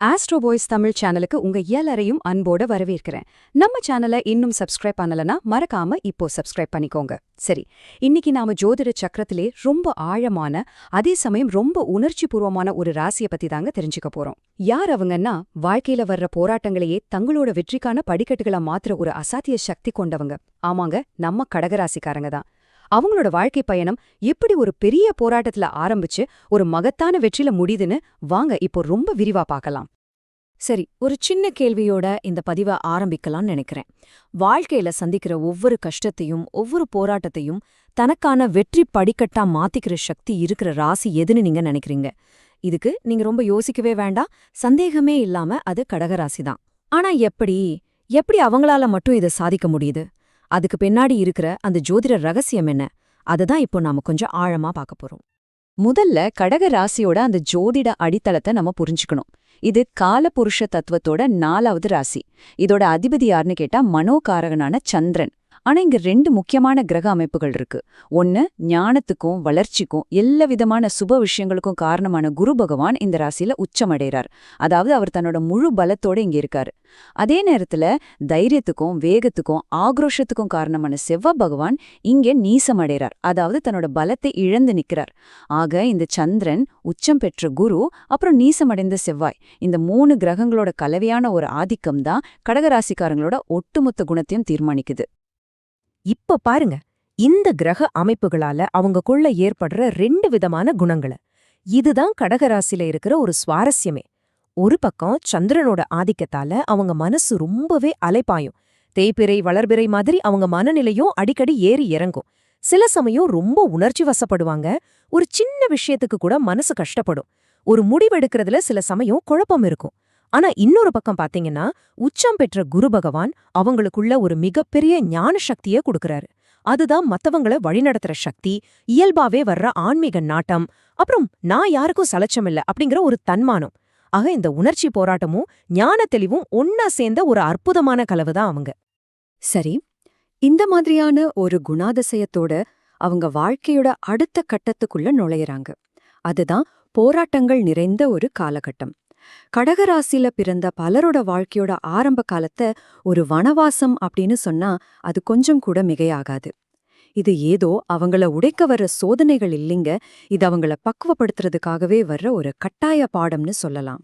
Astro boys Tamil சேனலுக்கு உங்க எல்லாரையும் அன்போட வரவேற்கிறேன். நம்ம சேனலை இன்னும் சப்ஸ்கிரைப் பண்ணலனா மறக்காம இப்போ சப்ஸ்கிரைப் பண்ணிக்கோங்க. சரி இன்னைக்கு நாம ஜோதிட சக்கரத்திலே ரொம்ப ஆழமான அதே சமயம் ரொம்ப உணர்ச்சி பூர்வமான ஒரு ராசியை பத்தி தாங்க தெரிஞ்சுக்க போறோம். யார் அவங்கன்னா வாழ்க்கையில வர்ற போராட்டங்களையே தங்களோட வெற்றிக்கான படிக்கட்டுகளை மாத்துற ஒரு அசாத்திய சக்தி கொண்டவங்க. ஆமாங்க நம்ம கடகராசிக்காரங்க தான். அவங்களோட வாழ்க்கை பயணம் எப்படி ஒரு பெரிய போராட்டத்துல ஆரம்பிச்சு ஒரு மகத்தான வெற்றில முடியுதுன்னு வாங்க இப்போ ரொம்ப விரிவா பார்க்கலாம். சரி ஒரு சின்ன கேள்வியோட இந்த பதிவை ஆரம்பிக்கலாம்னு நினைக்கிறேன். வாழ்க்கையில சந்திக்கிற ஒவ்வொரு கஷ்டத்தையும் ஒவ்வொரு போராட்டத்தையும் தனக்கான வெற்றி படிக்கட்டா மாத்திக்கிற சக்தி இருக்கிற ராசி எதுன்னு நீங்க நினைக்கிறீங்க? இதுக்கு நீங்க ரொம்ப யோசிக்கவே வேண்டாம். சந்தேகமே இல்லாம அது கடகராசி தான். ஆனா எப்படி எப்படி அவங்களால மட்டும் இதை சாதிக்க முடியுது? அதுக்கு பின்னாடி இருக்கிற அந்த ஜோதிட ரகசியம் என்ன? அதுதான் இப்போ நாம கொஞ்சம் ஆழமா பார்க்க போறோம். முதல்ல கடக ராசியோட அந்த ஜோதிட அடித்தளத்தை நம்ம புரிஞ்சுக்கணும். இது காலபுருஷ தத்துவத்தோட நாலாவது ராசி. இதோட அதிபதி யாருன்னு கேட்டா மனோகாரகனான சந்திரன். ஆனா இங்க ரெண்டு முக்கியமான கிரக அமைப்புகள் இருக்கு. ஒன்னு ஞானத்துக்கும் வளர்ச்சிக்கும் எல்லா விதமான சுப விஷயங்களுக்கும் காரணமான குரு பகவான் இந்த ராசியில உச்சமடைறார். அதாவது அவர் தன்னோட முழு பலத்தோட இங்க இருக்காரு. அதே நேரத்துல தைரியத்துக்கும் வேகத்துக்கும் ஆக்ரோஷத்துக்கும் காரணமான செவ்வா பகவான் இங்கே நீசமடைறார். அதாவது தன்னோட பலத்தை இழந்து நிக்கிறார். ஆக இந்த சந்திரன் உச்சம் பெற்ற குரு அப்புறம் நீசமடைந்த செவ்வாய் இந்த மூணு கிரகங்களோட கலவையான ஒரு ஆதிக்கம் தான் கடகராசிக்காரங்களோட ஒட்டுமொத்த குணத்தையும் தீர்மானிக்குது. இப்ப பாருங்க இந்த கிரக அமைப்புகளால அவங்கக்குள்ள ஏற்படுற ரெண்டு விதமான குணங்கள. இதுதான் கடகராசில இருக்கிற ஒரு சுவாரஸ்யமே. ஒரு பக்கம் சந்திரனோட ஆதிக்கத்தால அவங்க மனசு ரொம்பவே அலைப்பாயும். தேய்பிறை வளர்பிறை மாதிரி அவங்க மனநிலையும் அடிக்கடி ஏறி இறங்கும். சில சமயம் ரொம்ப உணர்ச்சி வசப்படுவாங்க. ஒரு சின்ன விஷயத்துக்கு கூட மனசு கஷ்டப்படும். ஒரு முடிவெடுக்கிறதுல சில சமயம் குழப்பம் இருக்கும். ஆனா இன்னொரு பக்கம் பாத்தீங்கன்னா உச்சம் பெற்ற குரு பகவான் அவங்களுக்குள்ள ஒரு மிகப்பெரிய ஞான சக்தியை கொடுக்கறாரு. அதுதான் மத்தவங்கள வழிநடத்துற சக்தி இயல்பாவே வர்ற ஆன்மீக நாட்டம் அப்புறம் நான் யாருக்கும் சலச்சமில்ல அப்படிங்கிற ஒரு தன்மானம். ஆக இந்த உணர்ச்சி போராட்டமும் ஞான தெளிவும் ஒன்னா சேர்ந்த ஒரு அற்புதமான கலவுதான் அவங்க. சரி இந்த மாதிரியான ஒரு குணாதிசயத்தோட அவங்க வாழ்க்கையோட அடுத்த கட்டத்துக்குள்ள நுழையறாங்க. அதுதான் போராட்டங்கள் நிறைந்த ஒரு காலகட்டம். கடகராசில பிறந்த பலரோட வாழ்க்கையோட ஆரம்ப காலத்தை ஒரு வனவாசம் அப்படின்னு சொன்னா அது கொஞ்சம் கூட மிகையாகாது. இது ஏதோ அவங்கள உடைக்க வர்ற சோதனைகள் இல்லைங்க. இது அவங்கள பக்குவப்படுத்துறதுக்காகவே வர்ற ஒரு கட்டாய பாடம்னு சொல்லலாம்.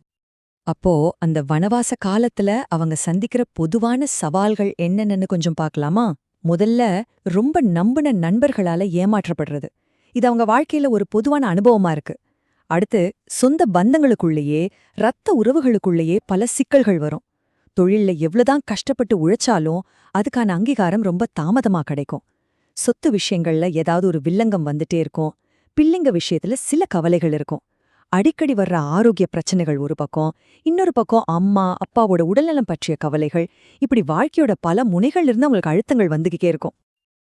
அப்போ அந்த வனவாச காலத்துல அவங்க சந்திக்கிற பொதுவான சவால்கள் என்னென்னு கொஞ்சம் பார்க்கலாமா? முதல்ல ரொம்ப நம்பின நண்பர்களால ஏமாற்றப்படுறது. இது அவங்க வாழ்க்கையில ஒரு பொதுவான அனுபவமா இருக்கு. அடுத்து சொந்த பந்தங்களுக்குள்ளேயே ரத்த உறவுகளுக்குள்ளேயே பல சிக்கல்கள் வரும். தொழில்ல எவ்வளவுதான் கஷ்டப்பட்டு உழைச்சாலும் அதுக்கான அங்கீகாரம் ரொம்ப தாமதமா கிடைக்கும். சொத்து விஷயங்கள்ல ஏதாவது ஒரு வில்லங்கம் வந்துட்டே இருக்கும். பிள்ளைங்க விஷயத்துல சில கவலைகள் இருக்கும். அடிக்கடி வர்ற ஆரோக்கிய பிரச்சனைகள் ஒரு பக்கம் இன்னொரு பக்கம் அம்மா அப்பாவோட உடல்நலம் பற்றிய கவலைகள் இப்படி வாழ்க்கையோட பல முனைகள் இருந்து அவங்களுக்கு அழுத்தங்கள் வந்துகிட்டே இருக்கும்.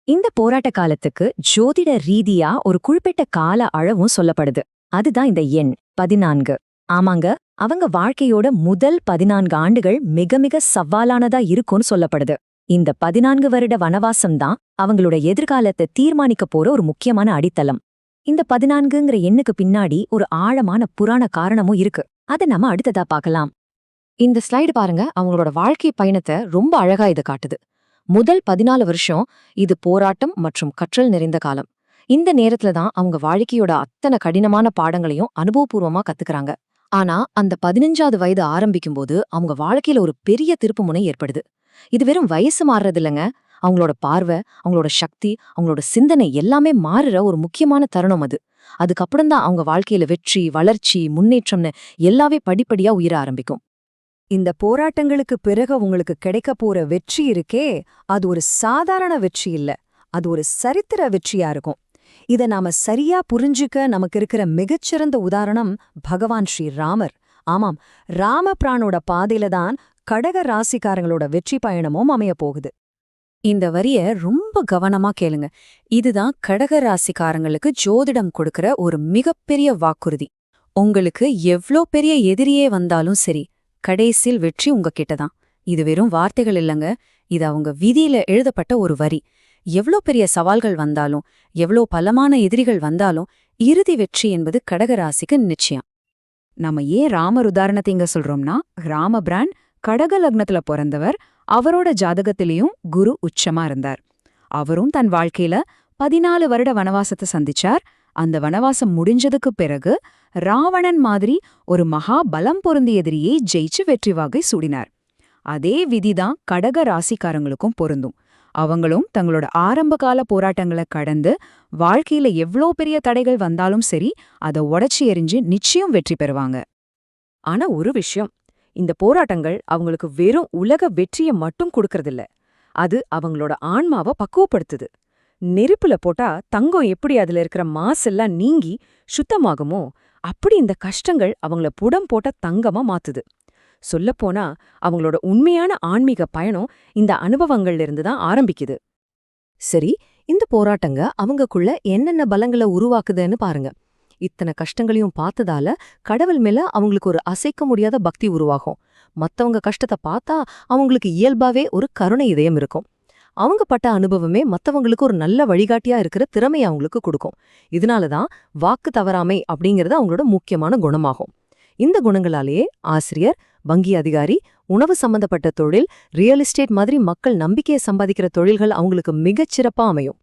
இந்த போராட்ட காலத்துக்கு ஜோதிட ரீதியா ஒரு குறிப்பிட்ட கால அளவும் சொல்லப்படுது. அதுதான் இந்த எண் பதினான்கு. ஆமாங்க அவங்க வாழ்க்கையோட முதல் பதினான்கு ஆண்டுகள் மிக மிக சவாலானதா இருக்கும்னு சொல்லப்படுது. இந்த பதினான்கு வருட வனவாசம் தான் அவங்களோட எதிர்காலத்தை தீர்மானிக்க போற ஒரு முக்கியமான அடித்தளம். இந்த பதினான்குங்கிற எண்ணுக்கு பின்னாடி ஒரு ஆழமான புராண காரணமும் இருக்கு. அதை நம்ம அடுத்ததா பார்க்கலாம். இந்த ஸ்லைடு பாருங்க அவங்களோட வாழ்க்கை பயணத்தை ரொம்ப அழகா இது காட்டுது. முதல் பதினாலு வருஷம் இது போராட்டம் மற்றும் கற்றல் நிறைந்த காலம். இந்த நேரத்துல தான் அவங்க வாழ்க்கையோட அத்தனை கடினமான பாடங்களையும் அனுபவபூர்வமா கத்துக்கறாங்க. ஆனா அந்த பதினஞ்சாவது வயது ஆரம்பிக்கும்போது அவங்க வாழ்க்கையில ஒரு பெரிய திருப்புமுனை ஏற்படுது. இது வெறும் வயசு மாறுறது இல்லைங்க. அவங்களோட பார்வை அவங்களோட சக்தி அவங்களோட சிந்தனை எல்லாமே மாறுற ஒரு முக்கியமான தருணம் அது. அதுக்கப்புறம் தான் அவங்க வாழ்க்கையில வெற்றி வளர்ச்சி முன்னேற்றம்னு எல்லாவே படிப்படியா உயிர ஆரம்பிக்கும். இந்த போராட்டங்களுக்கு பிறகு உங்களுக்கு கிடைக்க போற வெற்றி இருக்கே அது ஒரு சாதாரண வெற்றி இல்ல. அது ஒரு சரித்திர வெற்றியா இருக்கும். இத நாம சரியா புரிஞ்சுக்க நமக்கு இருக்கிற மிகச்சிறந்த உதாரணம் பகவான் ஸ்ரீ ராமர். ஆமாம் ராமபிரானோட பாதையில தான் கடக ராசிக்காரங்களோட வெற்றி பயணமும் அமைய போகுது. இந்த வரிய ரொம்ப கவனமா கேளுங்க. இதுதான் கடக ராசிக்காரங்களுக்கு ஜோதிடம் கொடுக்கிற ஒரு மிகப்பெரிய வாக்குறுதி. உங்களுக்கு எவ்ளோ பெரிய எதிரியே வந்தாலும் சரி கடைசியில் வெற்றி உங்ககிட்ட தான். இது வெறும் வார்த்தைகள் இல்லங்க. இது அவங்க விதியில எழுதப்பட்ட ஒரு வரி. எவ்ளோ பெரிய சவால்கள் வந்தாலும் எவ்ளோ பலமான எதிரிகள் வந்தாலும் இறுதி வெற்றி என்பது கடகராசிக்கு நிச்சயம். நம்ம ஏன் ராமர் உதாரணத்தை இங்க சொல்றோம்னா ராம பிராண்ட் கடக லக்னத்துல பிறந்தவர் அவரோட ஜாதகத்திலையும் குரு உச்சமா இருந்தார். அவரும் தன் வாழ்க்கையில பதினாலு வருட வனவாசத்தை சந்திச்சார். அந்த வனவாசம் முடிஞ்சதுக்கு பிறகு ராவணன் மாதிரி ஒரு மகா பலம் பொருந்திய எதிரியை ஜெயிச்சு வெற்றி வாகை சூடினார். அதே விதிதான் கடக ராசிக்காரங்களுக்கும் பொருந்தும். அவங்களும் தங்களோட ஆரம்பகால போராட்டங்களை கடந்து வாழ்க்கையில எவ்ளோ பெரிய தடைகள் வந்தாலும் சரி அதை உடச்சி எறிஞ்சு நிச்சயம் வெற்றி பெறுவாங்க. ஆனா ஒரு விஷயம். இந்த போராட்டங்கள் அவங்களுக்கு வெறும் உலக வெற்றியை மட்டும் கொடுக்கறதில்ல. அது அவங்களோட ஆன்மாவை பக்குவப்படுத்துது. நெருப்புல போட்டா தங்கம் எப்படி அதுல இருக்கிற மாசெல்லாம் நீங்கி சுத்தமாகுமோ அப்படி இந்த கஷ்டங்கள் அவங்கள புடம் போட்ட தங்கமா மாத்துது. சொல்லப்போனா அவங்களோட உண்மையான ஆன்மீக பயணம் இந்த அனுபவங்கள்ல இருந்து தான் ஆரம்பிக்குது. சரி இந்த போராட்டங்க அவங்கக்குள்ள என்னென்ன பலங்களை உருவாக்குதுன்னு பாருங்க. இத்தனை கஷ்டங்களையும் பார்த்ததால கடவுள் மேல அவங்களுக்கு ஒரு அசைக்க முடியாத பக்தி உருவாகும். மத்தவங்க கஷ்டத்தை பார்த்தா அவங்களுக்கு இயல்பாவே ஒரு கருணை இதயம் இருக்கும். அவங்க பட்ட அனுபவமே மத்தவங்களுக்கு ஒரு நல்ல வழிகாட்டியா இருக்கிற திறமை அவங்களுக்கு கொடுக்கும். இதனால தான் வாக்கு தவறாமை அப்படிங்கிறது அவங்களோட முக்கியமான குணமாகும். இந்த குணங்களாலேயே ஆசிரியர் வங்கி அதிகாரி உணவு சம்பந்தப்பட்ட தொழில் ரியல் எஸ்டேட் மாதிரி மக்கள் நம்பிக்கையை சம்பாதிக்கிற தொழில்கள் அவங்களுக்கு மிகச் சிறப்பா அமையும்.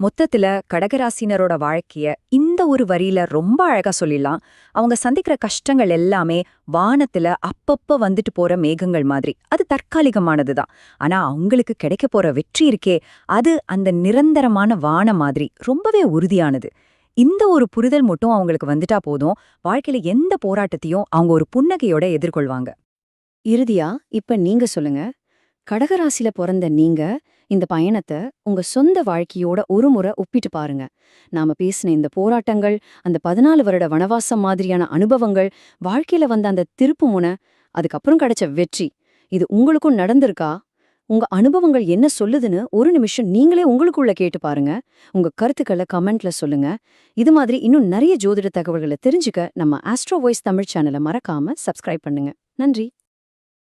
மொத்தத்துல கடகராசினரோட வாழ்க்கைய இந்த ஒரு வரியில ரொம்ப அழகா சொல்லிடலாம். அவங்க சந்திக்கிற கஷ்டங்கள் எல்லாமே வானத்துல அப்பப்ப வந்துட்டு போற மேகங்கள் மாதிரி. அது தற்காலிகமானதுதான். ஆனா அவங்களுக்கு கிடைக்க போற வெற்றி இருக்கே அது அந்த நிரந்தரமான வானம் மாதிரி ரொம்பவே உறுதியானது. இந்த ஒரு புரிதல் மட்டும் அவங்களுக்கு வந்துட்டா போதும். வாழ்க்கையில எந்த போராட்டத்தையும் அவங்க ஒரு புன்னகையோட எதிர்கொள்வாங்க. இறுதியா இப்ப நீங்க சொல்லுங்க. கடகராசில பிறந்த நீங்க இந்த பயணத்தை உங்க சொந்த வாழ்க்கையோட ஒரு முறை ஒப்பிட்டு பாருங்க. நாம பேசின இந்த போராட்டங்கள் அந்த பதினாலு வருட வனவாசம் மாதிரியான அனுபவங்கள் வாழ்க்கையில வந்த அந்த திருப்பு முனை அதுக்கப்புறம் கிடைச்ச வெற்றி இது உங்களுக்கும் நடந்திருக்கா? உங்க அனுபவங்கள் என்ன சொல்லுதுன்னு ஒரு நிமிஷம் நீங்களே உங்களுக்குள்ள கேட்டு பாருங்க. உங்க கருத்துக்களை கமெண்ட்ல சொல்லுங்க. இது மாதிரி இன்னும் நிறைய ஜோதிட தகவல்களை தெரிஞ்சுக்க நம்ம ஆஸ்ட்ரோ வாய்ஸ் தமிழ் சேனலை மறக்காம சப்ஸ்கிரைப் பண்ணுங்க. நன்றி.